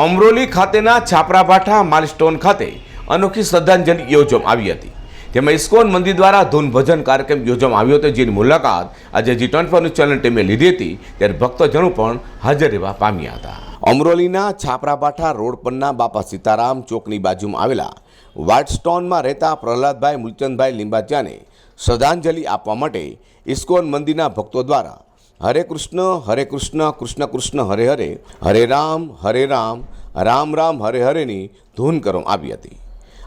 અમરોલી ખાતેના છાપરાભાઠા માઇલસ્ટોન ખાતે અનોખી શ્રદ્ધાંજલિ યોજવામાં આવી હતી. તેમાં ઇસ્કોન મંદિર દ્વારા ધૂન ભજન કાર્યક્રમ યોજવામાં આવ્યો હતો. જેની મુલાકાત આજે જી ટ્વેન્ટી ન્યૂઝ ચેનલ ટીમે લીધી હતી. ત્યારે ભક્તજનો પણ હાજર રહેવા પામ્યા હતા. અમરોલીના છાપરાભાઠા રોડ પરના બાપા સીતારામ ચોકની બાજુમાં આવેલા વાઇટસ્ટોનમાં રહેતા પ્રહલાદભાઈ મૂલચંદભાઈ લિંબાચિયાને શ્રદ્ધાંજલિ આપવા માટે ઇસ્કોન મંદિરના ભક્તો દ્વારા હરે કૃષ્ણ હરે કૃષ્ણ કૃષ્ણ કૃષ્ણ હરે હરે હરે રામ હરે રામ રામ રામ હરે હરેની ધૂન કરવામાં આવી હતી.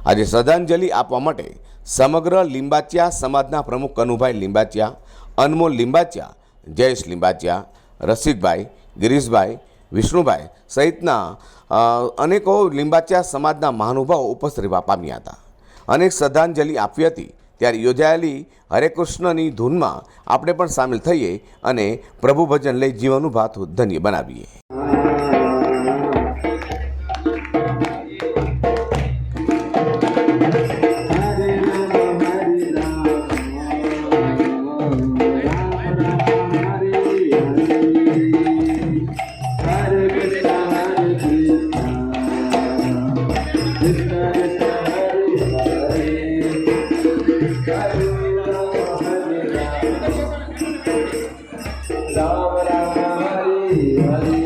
આજે શ્રદ્ધાંજલિ આપવા માટે સમગ્ર લિંબાચિયા સમાજના પ્રમુખ કનુભાઈ લિંબાચિયા, અનમોલ લિંબાચિયા, જયેશ લિંબાચિયા, રસિકભાઈ, ગિરીશભાઈ, વિષ્ણુભાઈ સહિતના અનેકો લિંબાચિયા સમાજના મહાનુભાવો ઉપસ્થિત પામ્યા હતા. અનેક શ્રદ્ધાંજલિ આપી હતી. ત્યારે યોજાયેલી હરે કૃષ્ણની ધૂનમાં આપણે પણ સામેલ થઈએ અને પ્રભુ ભજન લઈ જીવનનું ભાત ધન્ય બનાવીએ. રામ રામ હરે હરે